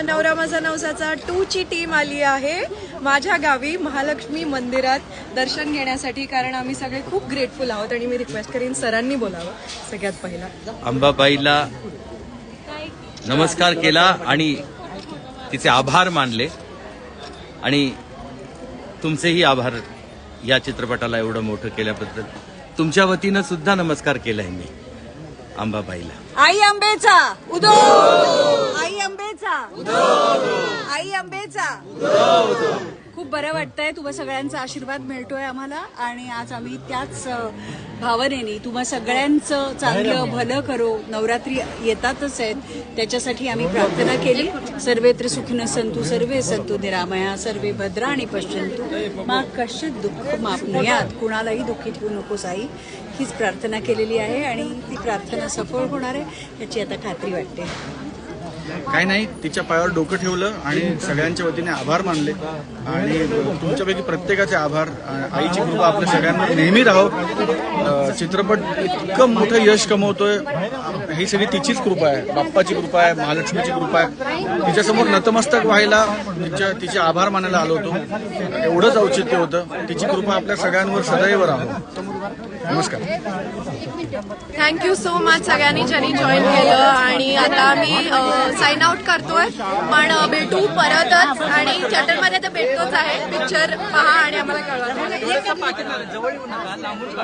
नवरा माझा नवसाचा टू ची टीम आली आहे. माझ्या गावी महालक्ष्मी मंदिरात दर्शन घेण्यासाठी कारण आम्ही सगळे खूप ग्रेटफुल आहोत आणि मी रिक्वेस्ट करीन सरांनी बोलावं सगळ्यात पहिला. अंबाबाईला नमस्कार केला आणि तिचे आभार मानले. आणि तुमचेही आभार या चित्रपटाला एवढं मोठं केल्याबद्दल. तुमच्या वतीनं सुद्धा नमस्कार केलाय मी अंबाबाईला. आई आंबेचा उदो आई आंबेचा. खूप बरं वाटतंय तुम्हा सगळ्यांचा आशीर्वाद मिळतोय आम्हाला. आणि आज आम्ही त्याच भावनेने तुम्हा सगळ्यांचं चांगलं भलं करो. नवरात्री येतातच आहेत. त्याच्यासाठी आम्ही प्रार्थना केली. सर्वेत्र सुखिन संतु सर्वे संतु निरामया सर्वे भद्राणी पश्यंतु मा कश्चित दुःख मापनुयात. कुणालाही दुःखित होऊ नकोस आई हीच प्रार्थना केलेली आहे आणि ती प्रार्थना सफळ होणार आहे याची आता खात्री वाटते. काय नाही तिच्या पायावर डोकं ठेवलं आणि सगळ्यांच्या वतीने आभार मानले. आणि तुमच्यापैकी प्रत्येकाचे आभार. आईची कृपा आपल्या सगळ्यांना नेहमी राहो. चित्रपट इतकं मोठं यश कमवतोय. ही सगळी तिचीच कृपा आहे. बाप्पाची कृपा आहे महालक्ष्मीची कृपा आहे. तिच्यासमोर नतमस्तक व्हायला तिच्या तिचे आभार मानायला आलो होतो. एवढंच औचित्य होतं. तिची कृपा आपल्या सगळ्यांवर सदैव राहो नमस्कार. थँक्यू सो मच सगळ्यांनी ज्यांनी जॉईन केलं. आणि आता मी साइन आउट करतोय. पण भेटू परतच आणि थिएटरमध्ये तर भेटतोच आहे. पिक्चर पहा आणि आम्हाला कळवा.